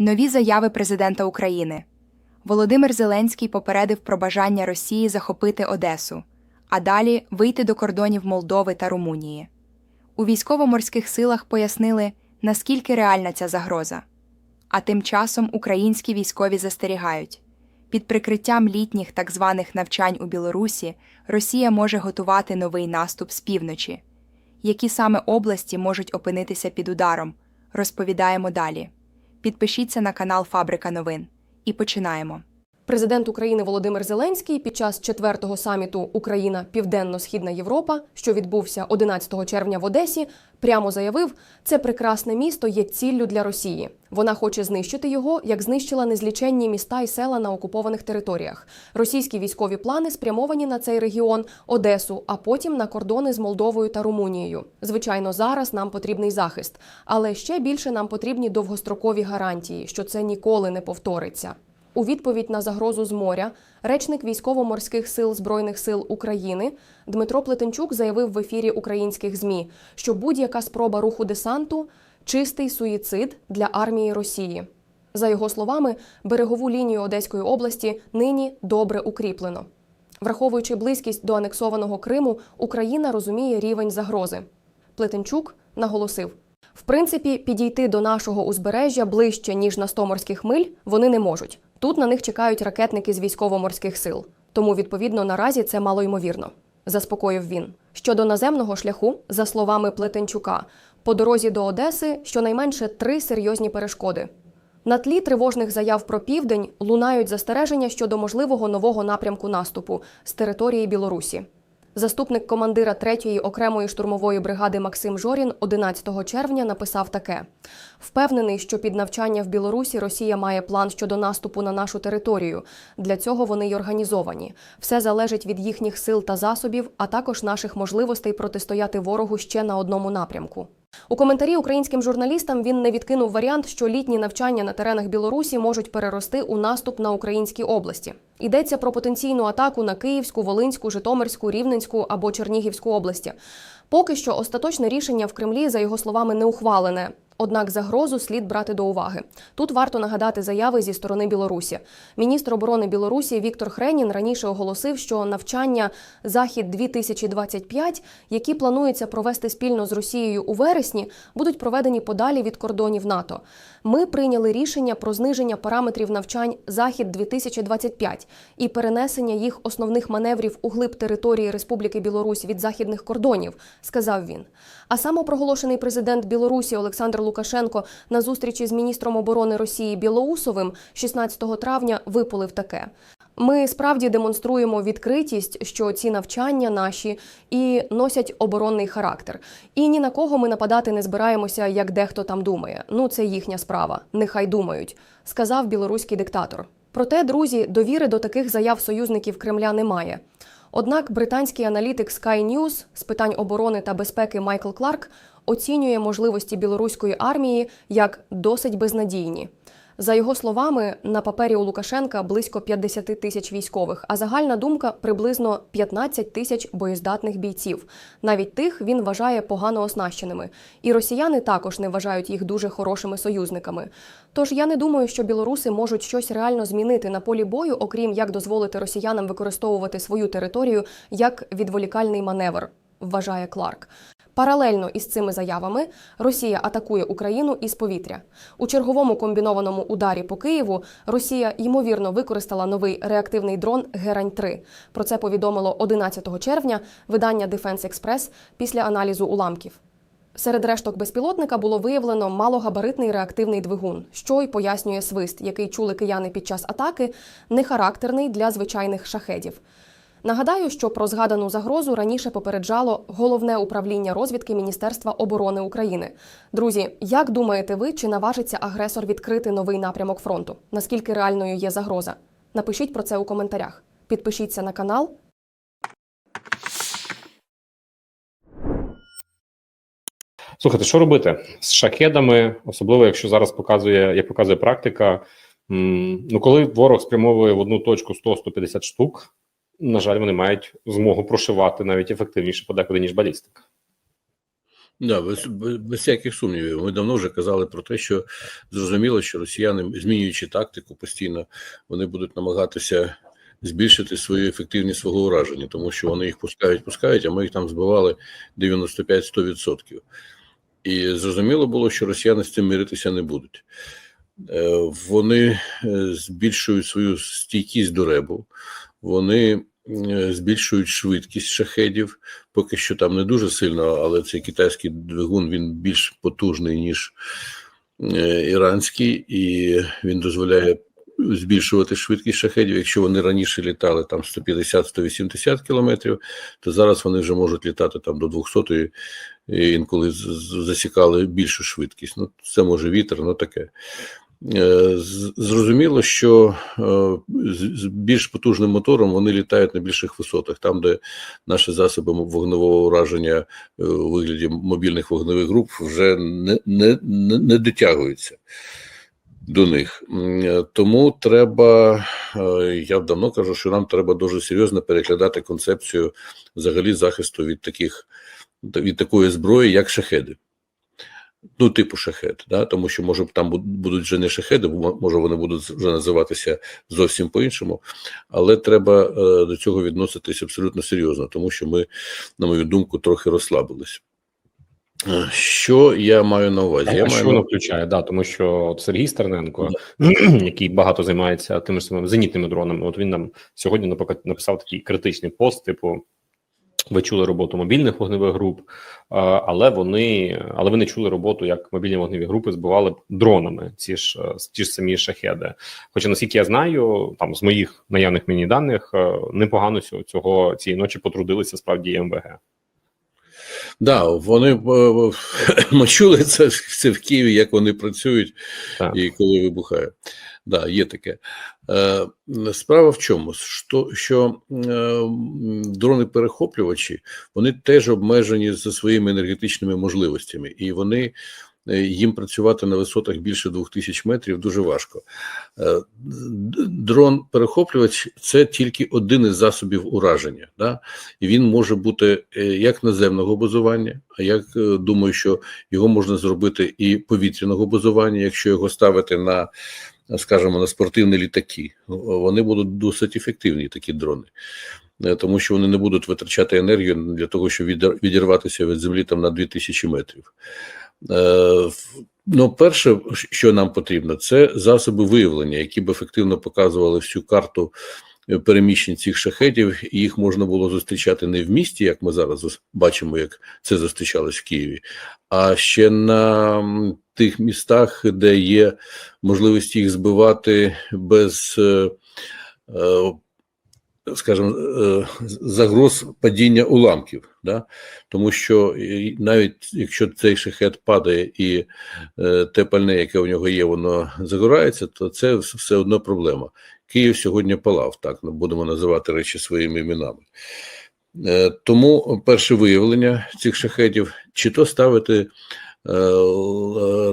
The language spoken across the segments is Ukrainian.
Нові заяви президента України. Володимир Зеленський попередив про бажання Росії захопити Одесу, а далі вийти до кордонів Молдови та Румунії. У військово-морських силах пояснили, наскільки реальна ця загроза. А тим часом українські військові застерігають. Під прикриттям літніх так званих навчань у Білорусі Росія може готувати новий наступ з півночі. Які саме області можуть опинитися під ударом, розповідаємо далі. Підпишіться на канал Фабрика новин. І починаємо. Президент України Володимир Зеленський під час четвертого саміту Україна Південно-Східна Європа, що відбувся 11 червня в Одесі, прямо заявив, це прекрасне місто є ціллю для Росії. Вона хоче знищити його, як знищила незліченні міста і села на окупованих територіях. Російські військові плани спрямовані на цей регіон, Одесу, а потім на кордони з Молдовою та Румунією. Звичайно, зараз нам потрібний захист, але ще більше нам потрібні довгострокові гарантії, що це ніколи не повториться. У відповідь на загрозу з моря речник військово-морських сил збройних сил України Дмитро Плетенчук заявив в ефірі українських змі, що будь-яка спроба руху десанту чистий суїцид для армії Росії. За його словами, берегову лінію Одеської області нині добре укріплено. Враховуючи близькість до анексованого Криму, Україна розуміє рівень загрози. Плетенчук наголосив. В принципі, підійти до нашого узбережжя ближче ніж на 100 морських миль вони не можуть. Тут на них чекають ракетники з військово-морських сил. Тому, відповідно, наразі це малоймовірно, заспокоїв він. Щодо наземного шляху, за словами Плетенчука, по дорозі до Одеси щонайменше три серйозні перешкоди. На тлі тривожних заяв про південь лунають застереження щодо можливого нового напрямку наступу з території Білорусі. Заступник командира 3-ї окремої штурмової бригади Максим Жорін 11 червня написав таке: впевнений, що під навчання в Білорусі Росія має план щодо наступу на нашу територію. Для цього вони й організовані. Все залежить від їхніх сил та засобів, а також наших можливостей протистояти ворогу ще на одному напрямку. У коментарі українським журналістам він не відкинув варіант, що літні навчання на теренах Білорусі можуть перерости у наступ на українські області. Йдеться про потенційну атаку на Київську, Волинську, Житомирську, Рівненську або Чернігівську області. Поки що остаточне рішення в Кремлі, за його словами, не ухвалене. Однак загрозу слід брати до уваги. Тут варто нагадати заяви зі сторони Білорусі. Міністр оборони Білорусі Віктор Хренін раніше оголосив, що навчання Захід 2025 які планується провести спільно з Росією у вересні, будуть проведені подалі від кордонів НАТО. Ми прийняли рішення про зниження параметрів навчань Захід 2025 і перенесення їх основних маневрів у глиб території Республіки Білорусь від західних кордонів, сказав він. А самопроголошений президент Білорусі Олександр Лукашенко на зустрічі з міністром оборони Росії Білоусовим 16 травня випалив таке. Ми справді демонструємо відкритість, що ці навчання наші і носять оборонний характер. І ні на кого ми нападати не збираємося, як дехто там думає. Ну це їхня справа. Нехай думають, сказав білоруський диктатор. Проте, друзі, довіри до таких заяв союзників Кремля немає. Однак британський аналітик Sky News з питань оборони та безпеки Майкл Кларк оцінює можливості білоруської армії як досить безнадійні. За його словами, на папері у Лукашенка близько 50 тисяч військових, а загальна думка приблизно 15 тисяч боєздатних бійців. Навіть тих він вважає погано оснащеними. І росіяни також не вважають їх дуже хорошими союзниками. Тож я не думаю, що білоруси можуть щось реально змінити на полі бою, окрім як дозволити росіянам використовувати свою територію як відволікальний маневр, вважає Кларк. Паралельно із цими заявами Росія атакує Україну із повітря. У черговому комбінованому ударі по Києву Росія ймовірно використала новий реактивний дрон Герань 3 Про це повідомило 11 червня видання Defense Express після аналізу уламків. Серед решток безпілотника було виявлено малогабаритний реактивний двигун, що й пояснює свист, який чули кияни під час атаки, не характерний для звичайних шахедів. Нагадаю, що про згадану загрозу раніше попереджало головне управління розвідки Міністерства оборони України. Друзі, як думаєте ви, чи наважиться агресор відкрити новий напрямок фронту? Наскільки реальною є загроза? Напишіть про це у коментарях. Підпишіться на канал. Слухайте, що робити з шахедами, особливо якщо зараз показує, як показує практика. Ну, коли ворог спрямовує в одну точку 100-150 штук, на жаль, вони мають змогу прошивати навіть ефективніше подекуди, ніж балістика. Да, без, без, без всяких сумнівів. Ми давно вже казали про те, що зрозуміло, що росіяни, змінюючи тактику постійно, вони будуть намагатися збільшити свою ефективність свого ураження, тому що вони їх пускають, пускають, а ми їх там збивали 95-100%. І зрозуміло було, що росіяни з цим миритися не будуть. Е, Вони е, збільшують свою стійкість до ребу, вони е, збільшують швидкість шахедів. Поки що там не дуже сильно, але цей китайський двигун він більш потужний, ніж е, іранський, і він дозволяє збільшувати швидкість шахедів. Якщо вони раніше літали там 150-180 кілометрів, то зараз вони вже можуть літати там до 200 і інколи засікали більшу швидкість. Ну, це може вітер, ну таке. Е, Зрозуміло, що е, з більш потужним мотором вони літають на більших висотах, там, де наші засоби вогневого ураження е, у вигляді мобільних вогневих груп вже не, не, не, дотягуються до них. Тому треба, я давно кажу, що нам треба дуже серйозно переглядати концепцію взагалі захисту від таких від такої зброї, як шахеди. Ну, типу шахет, да? тому що може там будуть вже не шахеди, бо може вони будуть вже називатися зовсім по-іншому, але треба е, до цього відноситись абсолютно серйозно, тому що ми, на мою думку, трохи розслабились. Е, Що я маю на увазі? Я А що маю воно включає? Да, тому що от Сергій Стерненко, який багато займається тими ж самими зенітними дронами, от він нам сьогодні наприклад, написав такий критичний пост, типу. Ви чули роботу мобільних вогневих груп, але вони але ви не чули роботу, як мобільні вогневі групи збивали дронами ці ж е, ті ж самі шахеди. Хоча наскільки я знаю, там з моїх наявних мені даних е, непогано цього- цієї ночі потрудилися справді МВГ. Да, вони е, ми чули це, це в Києві, як вони працюють Так. і коли вибухає. Да, є таке. Е, справа в чому? Що, що е, дрони-перехоплювачі вони теж обмежені за своїми енергетичними можливостями, і вони е, їм працювати на висотах більше 2000 метрів дуже важко. Дрон-перехоплювач це тільки один із засобів ураження. Да? І він може бути як наземного базування, а як думаю, що його можна зробити і повітряного базування, якщо його ставити на, скажімо, на спортивні літаки. Вони будуть досить ефективні, такі дрони. Е, Тому що вони не будуть витрачати енергію для того, щоб відірватися від землі там на 2000 метрів. Е, Ну, перше, що нам потрібно, це засоби виявлення, які б ефективно показували всю карту е, переміщень цих шахетів, і їх можна було зустрічати не в місті, як ми зараз бачимо, як це зустрічалось в Києві, а ще на тих містах, де є можливість їх збивати без, е, е, скажімо, е, загроз падіння уламків. Да? Тому що навіть якщо цей шахет падає і те пальне, яке у нього є, воно загорається, то це все одно проблема. Київ сьогодні палав, так ну, будемо називати речі своїми іменами. Тому перше виявлення цих шахетів, чи то ставити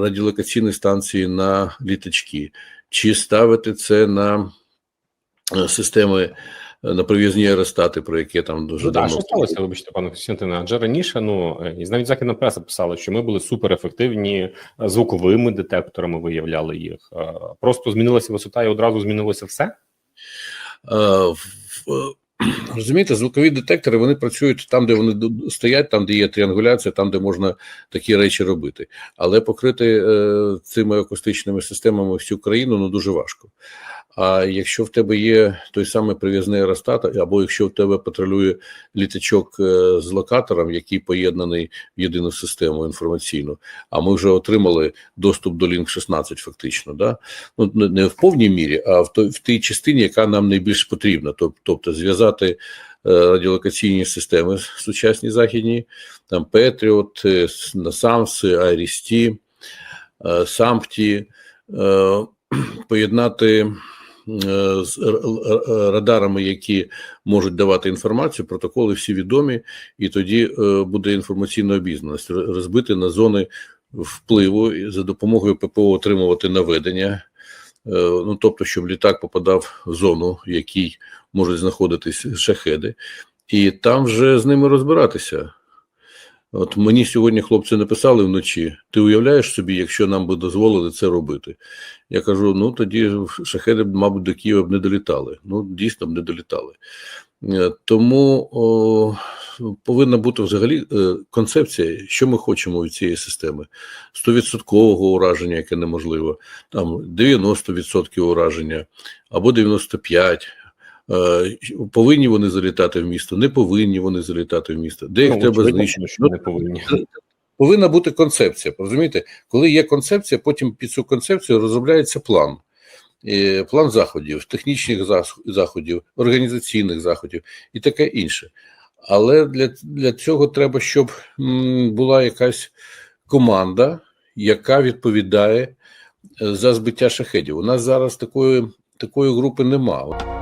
радіолокаційні станції на літачки, чи ставити це на е, системи е, на прив'язні аеростати, про які там дуже Ну, да, давно що сталося, вибачте, пане Костянтине? Адже раніше, ну е, і навіть західна преса писала, що ми були суперефективні е, звуковими детекторами, виявляли їх. Е, Просто змінилася висота і одразу змінилося все. Розумієте, звукові детектори вони працюють там, де вони стоять, там, де є тріангуляція, там, де можна такі речі робити. Але покрити е, цими акустичними системами всю країну ну дуже важко. А якщо в тебе є той самий прив'язний аеростат, або якщо в тебе патрулює літачок е, з локатором, який поєднаний в єдину систему інформаційну, а ми вже отримали доступ до Link 16 фактично, да? ну, не- в повній мірі, а в, той, в тій частині, яка нам найбільш потрібна, тобто зв'язати е, радіолокаційні системи сучасні західні, там Patriot, е, с- NASAMS, IRIS-T, е, SAMPTI, е, поєднати з р- р- радарами, які можуть давати інформацію, протоколи всі відомі, і тоді е, буде інформаційна обізнаність розбити на зони впливу і за допомогою ППО отримувати наведення. Е, Ну, тобто, щоб літак попадав в зону, в якій можуть знаходитись шахеди, і там вже з ними розбиратися. От мені сьогодні хлопці написали вночі: ти уявляєш собі, якщо нам би дозволили це робити? Я кажу: ну тоді шахеди, мабуть, до Києва б не долітали. Ну, дійсно б не долітали. Е, Тому о, повинна бути взагалі е, концепція, що ми хочемо від цієї системи: 100% ураження, яке неможливо, там 90% ураження або 95%. Е, Повинні вони залітати в місто, не повинні вони залітати в місто. Де їх Ну, треба знищити? що не повинні. повинна бути концепція. Розумієте, коли є концепція, потім під цю концепцію розробляється план. План заходів, технічних заходів, організаційних заходів і таке інше. Але для, для цього треба, щоб була якась команда, яка відповідає е, за збиття шахедів. У нас зараз такої, такої групи немає.